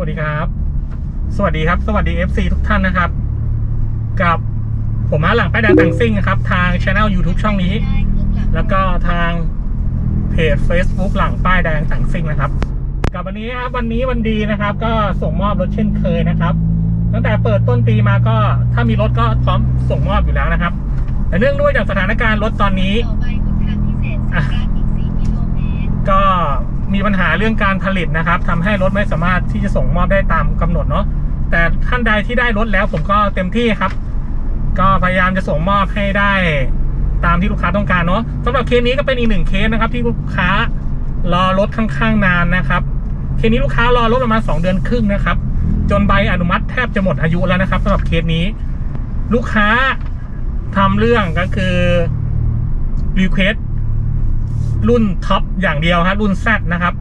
วัสดีครับ สวัสดีครับ สวัสดี FC ทุกท่านนะครับ กับผมอาหลังป้ายแดงแต่งซิ่งนะครับ ทางช anel YouTube ช่องนี้ แล้วก็ทางเพจ Facebook หลังป้ายแดงแต่งซิ่งนะครับ กับวันนี้ครับวันนี้วันดีนะครับ ก็ส่งมอบรถเช่นเคยนะครับ ตั้งแต่เปิดต้นปีมาก็ถ้ามีรถก็พร้อมส่งมอบอยู่แล้วนะครับ แต่เนื่องด้วยจากสถานการณ์รถตอนนี้ต่อไปบนทางพิเศษสุราษฎร์อีก4กิโลเมีปัญหาเรื่องการผลิตนะครับทำให้รถไม่สามารถที่จะส่งมอบได้ตามกำหนดเนาะแต่ท่านใดที่ได้รถแล้วผมก็เต็มที่ครับ ก็พยายามจะส่งมอบให้ได้ตามที่ลูกค้าต้องการเนาะสำหรับเคสนี้ก็เป็นอีกหนึ่งเคสนะครับ ที่ลูกค้ารอรถค่อนข้างนานนะครับเคสนี้ลูกค้ารอรถประมาณ 2 เดือนครึ่งนะครับ จนใบอนุมัติแทบจะหมดอายุแล้วนะครับสำหรับเคสนี้ ลูกค้าทำเรื่องก็คือรีเควส รุ่นท็อปอย่างเดียวครับรุ่น Z นะครับ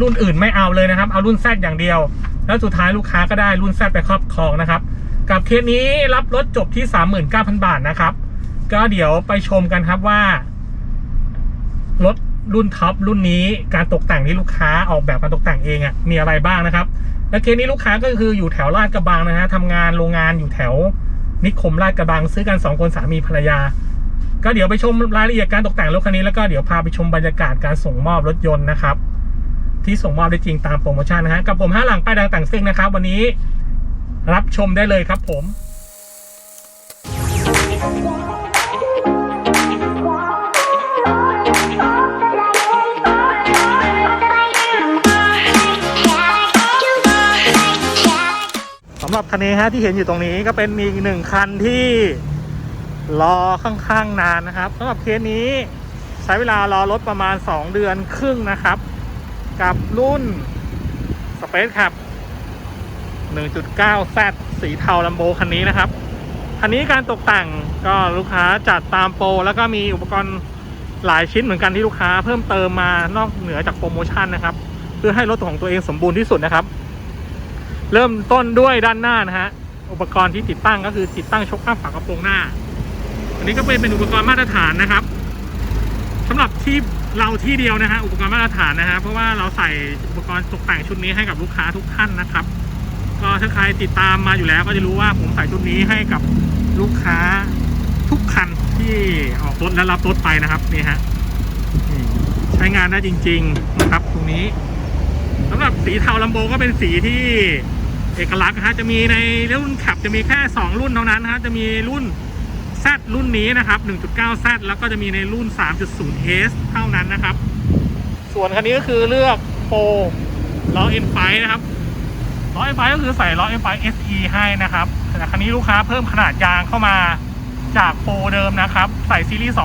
รุ่นอื่นไม่เอาเลยนะครับ เอารุ่น Z อย่างเดียว แล้วสุดท้ายลูกค้าก็ได้รุ่น Z ไปครอบครองนะครับ กับเคสนี้รับรถจบที่ 39,000 บาทนะครับ ก็เดี๋ยวไปชมกันครับว่ารถรุ่นท็อปรุ่นนี้การตกแต่งที่ลูกค้าออกแบบการตกแต่งเองอะ่ะมีอะไรบ้างนะครับ และเคสนี้ลูกค้าก็คืออยู่แถวลาดกระบังนะฮะทำงานโรงงานอยู่แถวนิคมลาดกระบังซื้อกันสองคนสามีภรรยา ก็เดี๋ยวไปชมรายละเอียดการตกแต่งรถคันนี้แล้วก็เดี๋ยวพาไปชมบรรยากาศการส่งมอบรถยนต์นะครับ ที่ส่งมอบได้จริงตามโปรโมชั่นนะฮะกับผมห้าหลังป้ายแดงแต่งซิ่งนะครับ วันนี้รับชมได้เลยครับผมสำหรับคันนี้ฮะที่เห็นอยู่ตรงนี้ก็เป็นอีกหนึ่งคันที่ รอค่อนข้างนานนะครับสำหรับเคสนี้ใช้เวลารอรถประมาณ 2 เดือนครึ่งนะครับ กับรุ่น Space ครับ1.9 Z สีเทาลัมโบคันนี้นะครับ คันนี้การตกแต่งก็ลูกค้าจัดตามโปร แล้วก็มีอุปกรณ์หลายชิ้นเหมือนกันที่ลูกค้าเพิ่มเติมมานอกเหนือจากโปรโมชั่นนะครับ เพื่อให้รถของตัวเองสมบูรณ์ที่สุดนะครับ เริ่มต้นด้วยด้านหน้านะฮะอุปกรณ์ที่ติดตั้งก็คือติดตั้งชกข้างฝากระโปรงหน้า อันนี้ก็เป็นเป็นอุปกรณ์มาตรฐานนะครับสำหรับที่เราที่เดียวนะฮะอุปกรณ์มาตรฐานนะฮะเพราะว่าเราใส่อุปกรณ์ตกแต่งชุดนี้ให้กับลูกค้าทุกท่านนะครับ ก็ถ้าใครติดตามมาอยู่แล้ว ก็จะรู้ว่าผมใส่ชุดนี้ให้กับลูกค้าทุกคันที่ออกรถและรับรถไปนะครับนี่ฮะใช้งานได้จริง ๆนะครับ ตรงนี้สำหรับสีเทาลัมโบก็เป็นสีที่เอกลักษณ์ฮะจะมีในรุ่นขับจะมีแค่ 2 รุ่นเท่านั้นฮะจะมีรุ่น Z รุ่นนี้นะครับ 1.9 Z แล้วก็จะมีในรุ่น 3.0 S เท่านั้นนะครับ ส่วนคันนี้ก็คือเลือกโปรล้อ M5 นะครับล้อ M5 ก็คือใส่ล้อ M5 SE ให้นะครับแต่คันนี้ลูกค้าเพิ่มขนาดยางเข้ามาจากโปรเดิมนะครับ ใส่ซีรีส์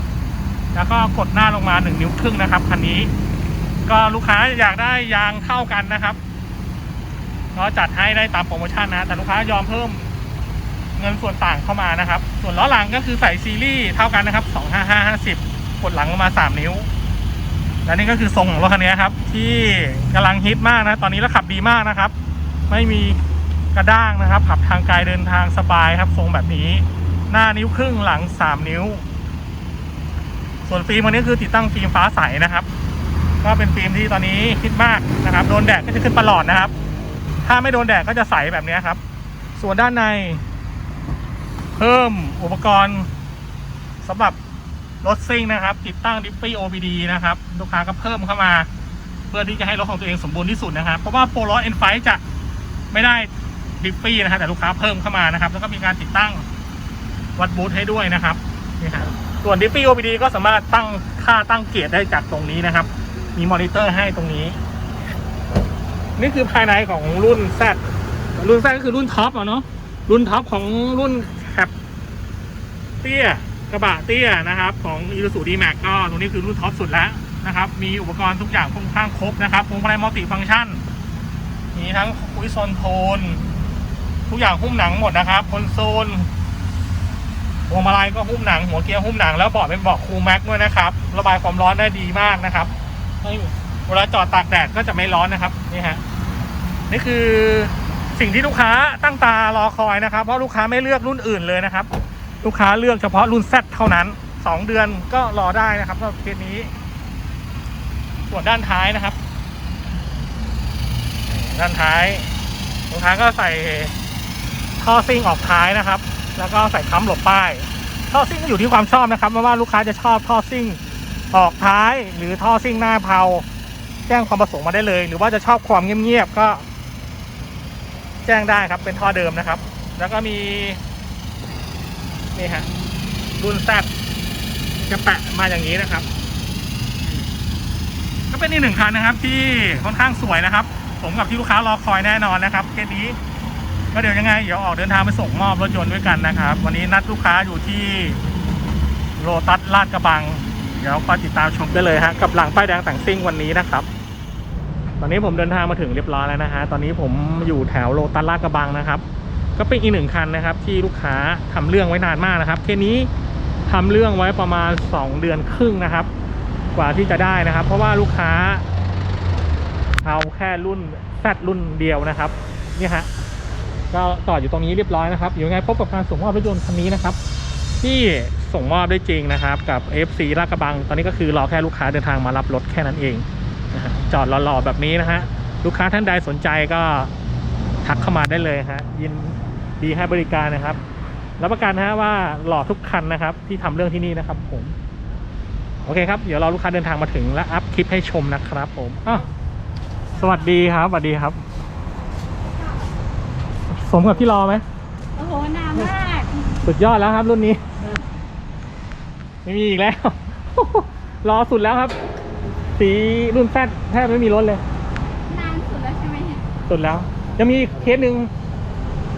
25550 แล้วก็กดหน้าลงมา 1 นิ้วครึ่งนะครับคันนี้ ก็ลูกค้าอยากได้ยางเท่ากันนะครับก็จัดให้ได้ตามโปรโมชั่นนะ แต่ลูกค้ายอมเพิ่ม เงินส่วนต่างเข้ามานะครับ ส่วนล้อหลังก็คือใส่ซีรีส์เท่ากันนะครับ 25550กดหลังมา 3 นิ้ว และนี่ก็คือทรงของรถคันนี้ครับ ที่กำลังฮิตมากนะ ตอนนี้แล้วขับดีมากนะครับ ไม่มีกระด้างนะครับ ขับทางไกลเดินทางสบายครับ ทรงแบบนี้ หน้านิ้วครึ่งหลัง 3 นิ้ว ส่วนฟิล์มวันนี้คือติดตั้งฟิล์มฟ้าใสนะครับ ก็เป็นฟิล์มที่ตอนนี้ฮิตมากนะครับ โดนแดดก็จะขึ้นประหลอดนะครับ ถ้าไม่โดนแดดก็จะใสแบบนี้ครับ ส่วนด้านใน พิ่มอุปกรณ์สำหรับรถซิ่งนะครับ ติดตั้งดิฟฟี่ OBD นะครับ ลูกค้าก็เพิ่มเข้ามา เพื่อที่จะให้รถของตัวเองสมบูรณ์ที่สุดนะครับ เพราะว่าโปรล้อ N5 จะไม่ได้ดิฟฟี่นะครับแต่ลูกค้าเพิ่มเข้ามานะครับ แล้วก็มีการติดตั้งวัดบูทให้ด้วยนะครับนี่ครับส่วนดิฟฟี่ OBD ก็สามารถตั้งค่าตั้งเกียร์ได้จากตรงนี้นะครับ มีมอนิเตอร์ให้ตรงนี้ นี่คือภายในของรุ่น Z รุ่น Z ก็คือรุ่นท็อปอเนาะรุ่นท็อปของรุ่น เตี้ยกระบะเตี้ยนะครับของ i ี u z u d m a x ก็ตรงนี้คือรุ่นท็อปสุดแล้วนะครับ มีอุปกรณ์ทุกอย่างค่อนข้างครบนะครับพวงมาลัยมัลติฟังก์ชันมีทั้งคุยโซนโทน ทุกอย่างหุ้มหนังหมดนะครับคอนโซลพวงมาลัยก็หุ้มหนัง หัวเกียร์หุ้มหนังแล้วเบาะเป็นเบาะคูลแม็กด้วยนะครับ ระบายความร้อนได้ดีมากนะครับเวลาจอดตากแดดก็จะไม่ร้อนนะครับนี่ฮะนี่คือสิ่งที่ลูกค้าตั้งตารอคอยนะครับ เพราะลูกค้าไม่เลือกรุ่นอื่นเลยนะครับ ลูกค้าเลือกเฉพาะรุ่น Z เท่านั้น 2 เดือนก็รอได้นะครับสำหรับเคสนี้ ส่วนด้านท้ายนะครับ ด้านท้ายลูกค้าก็ใส่ท่อซิ่งออกท้ายนะครับ แล้วก็ใส่ค้ำหลบป้ายท่อซิ่งก็อยู่ที่ความชอบนะครับไม่ว่าลูกค้าจะชอบท่อซิ่งออกท้าย หรือท่อซิ่งหน้าเพาแจ้งความประสงค์มาได้เลย หรือว่าจะชอบความเงียบๆก็ แจ้งได้ครับเป็นท่อเดิมนะครับ แล้วก็มี นี่ฮะรุ่นแซดจะแปะมาอย่างนี้นะครับ ก็เป็นอีกหนึ่งคันนะครับ ที่ค่อนข้างสวยนะครับสมกับที่ลูกค้ารอคอยแน่นอนนะครับเคสนี้ก็เดี๋ยวยังไงเดี๋ยวออกเดินทางไปส่งมอบรถยนต์ด้วยกันนะครับ วันนี้นัดลูกค้าอยู่ที่โรตัสลาดกระบัง เดี๋ยวคอยติดตามชมได้เลยฮะกับหลังป้ายแดงแต่งซิ่งวันนี้นะครับ ตอนนี้ผมเดินทางมาถึงเรียบร้อยแล้วนะฮะตอนนี้ผมอยู่แถวโรตัสลาดกระบังนะครับ ก็เป็นอีกหนึ่งคันนะครับ ที่ลูกค้าทำเรื่องไว้นานมากนะครับ เคสนี้ทำเรื่องไว้ประมาณ 2 เดือนครึ่งนะครับ กว่าที่จะได้นะครับ เพราะว่าลูกค้าเอาแค่รุ่นแซดรุ่นเดียวนะครับนี่ฮะก็ต่ออยู่ตรงนี้เรียบร้อยนะครับ อยู่ยังไงพบกับการส่งมอบรถยนต์คันนี้นะครับ ที่ส่งมอบได้จริงนะครับ กับ FC ลาดกระบัง ตอนนี้ก็คือรอแค่ลูกค้าเดินทางมารับรถแค่นั้นเองนะจอดหล่อๆแบบนี้นะฮะลูกค้าท่านใดสนใจก็ทักเข้ามาได้เลยฮะยิน ดีให้บริการนะครับรับประกันนะฮะว่าหล่อทุกคันนะครับ ที่ทำเรื่องที่นี่นะครับ ผม โอเคครับ เดี๋ยวรอลูกค้าเดินทางมาถึงและอัพคลิปให้ชมนะครับ ผมอ้าวสวัสดีครับสวัสดีครับ สมกับที่รอไหมโอ้โหนานมาก สุดยอดแล้วครับ รุ่นนี้ ไม่มีอีกแล้ว รอสุดแล้วครับ สีรุ่นแซดแทบไม่มีรถเลย นานสุดแล้วใช่ไหมเนี่ยสุดแล้วยังมีเคสหนึ่ง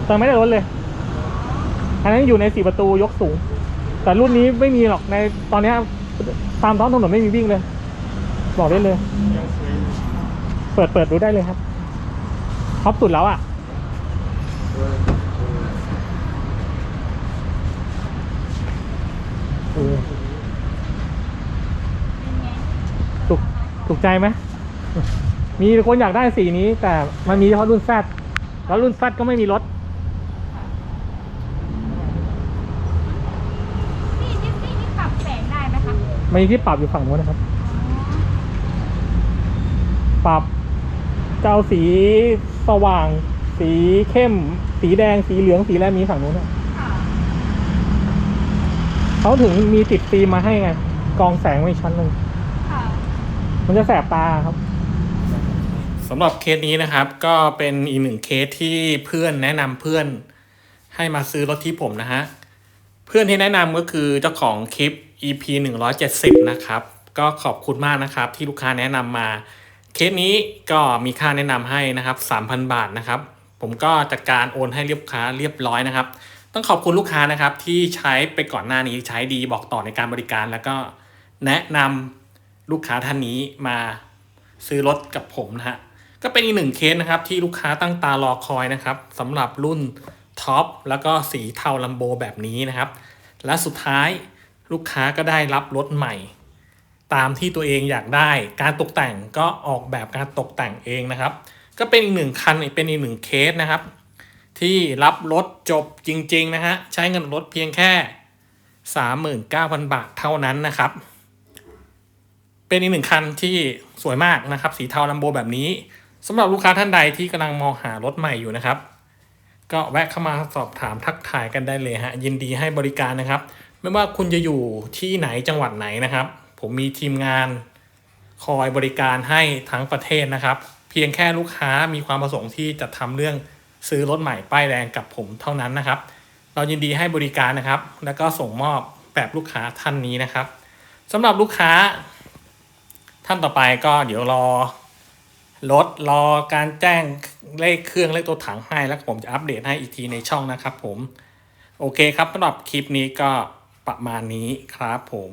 แต่ไม่ได้รถเลย อันนั้นอยู่ในสี่ประตูยกสูง แต่รุ่นนี้ไม่มีหรอกในตอนนี้ตามท้องถนนไม่มีวิ่งเลย บอกได้เลย เปิดเปิดดูได้เลยครับท็อปสุดแล้วอะถูกถูกใจไหมมีคนอยากได้สีนี้ แต่มันมีเฉพาะรุ่นแซดแล้วรุ่นแซดก็ไม่มีรถ นี่นี่นี่นี่ปรับแสงได้ไห มคะมันมีที่ปรับอยู่ฝั่งนู้นนะครับ ปรับเจ้าสีสว่าง สีเข้ม สีแดง สีเหลือง สีแรกมีฝั่งนู้นอะค่ะเขาถึงมีติดฟิล์มมาให้ไงกรองแสงไว้อีกชั้นหนึ่งค่ะมันจะแสบตาครับสำหรับเคสนี้นะครับ ก็เป็นอีกหนึ่งเคสที่เพื่อนแนะนำเพื่อนให้มาซื้อรถที่ผมนะฮะ เพื่อนที่แนะนำก็คือเจ้าของคลิป EP 170 นะครับ ก็ขอบคุณมากนะครับที่ลูกค้าแนะนำมา เคสนี้ก็มีค่าแนะนำให้นะครับ 3,000 บาทนะครับ ผมก็จัดการโอนให้ลูกค้าเรียบร้อยนะครับ ต้องขอบคุณลูกค้านะครับที่ใช้ไปก่อนหน้านี้ใช้ดีบอกต่อในการบริการ แล้วก็แนะนำลูกค้าท่านนี้มาซื้อรถกับผมนะฮะก็เป็นอีกหนึ่งเคสนะครับที่ลูกค้าตั้งตารอคอยนะครับสำหรับรุ่นท็อปแล้วก็สีเทาลัมโบแบบนี้นะครับ และสุดท้าย ลูกค้าก็ได้รับรถใหม่ ตามที่ตัวเองอยากได้ การตกแต่งก็ออกแบบการตกแต่งเองนะครับ ก็เป็นอีกหนึ่งคันเป็นอีกหนึ่งเคสนะครับ ที่รับรถจบจริง ๆ นะฮะ ใช้เงินรถเพียงแค่ 39,000 บาทเท่านั้นนะครับ เป็นอีกหนึ่งคันที่สวยมากนะครับ สีเทาลัมโบแบบนี้สำหรับลูกค้าท่านใดที่กำลังมองหารถใหม่อยู่นะครับ ก็แวะเข้ามาสอบถามทักทายกันได้เลยฮะยินดีให้บริการนะครับ ไม่ว่าคุณจะอยู่ที่ไหนจังหวัดไหนนะครับ ผมมีทีมงานคอยบริการให้ทั้งประเทศนะครับ เพียงแค่ลูกค้ามีความประสงค์ที่จะทำเรื่องซื้อรถใหม่ป้ายแดงกับผมเท่านั้นนะครับ เรายินดีให้บริการนะครับ แล้วก็ส่งมอบแบบลูกค้าท่านนี้นะครับสำหรับลูกค้า ท่านต่อไปก็เดี๋ยวรอรถรอการแจ้งเลขเครื่องเลขตัวถังให้แล้วผมจะอัปเดตให้อีกทีในช่องนะครับ ผม โอเคครับสำหรับคลิปนี้ก็ ประมาณนี้ครับผม